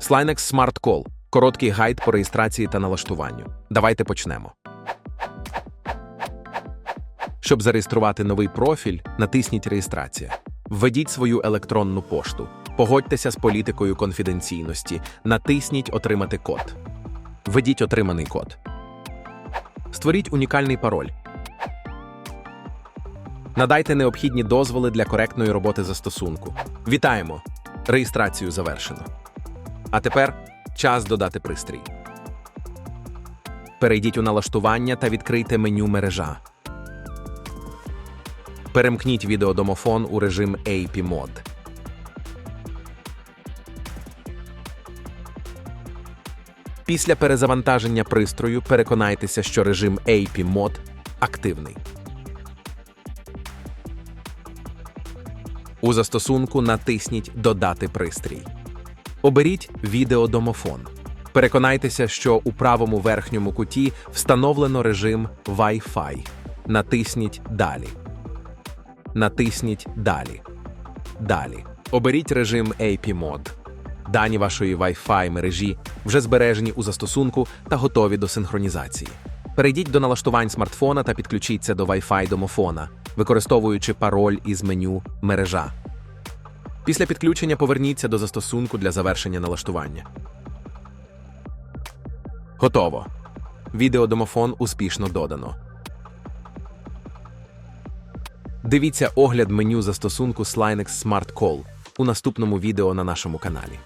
Slinex Smart Call – короткий гайд по реєстрації та налаштуванню. Давайте почнемо. Щоб зареєструвати новий профіль, натисніть Реєстрація. Введіть свою електронну пошту. Погодьтеся з політикою конфіденційності. Натисніть Отримати код. Введіть отриманий код. Створіть унікальний пароль. Надайте необхідні дозволи для коректної роботи застосунку. Вітаємо! Реєстрацію завершено. А тепер час додати пристрій. Перейдіть у налаштування та відкрийте меню мережа. Перемкніть відеодомофон у режим AP Mod. Після перезавантаження пристрою переконайтеся, що режим AP Mod активний. У застосунку натисніть Додати пристрій. Оберіть відеодомофон. Переконайтеся, що у правому верхньому куті встановлено режим Wi-Fi. Натисніть Далі. Натисніть Далі. Далі. Оберіть режим AP Mod. Дані вашої Wi-Fi мережі вже збережені у застосунку та готові до синхронізації. Перейдіть до налаштувань смартфона та підключіться до Wi-Fi домофона, використовуючи пароль із меню Мережа. Після підключення поверніться до застосунку для завершення налаштування. Готово. Відеодомофон успішно додано. Дивіться огляд меню застосунку Slinex Smart Call у наступному відео на нашому каналі.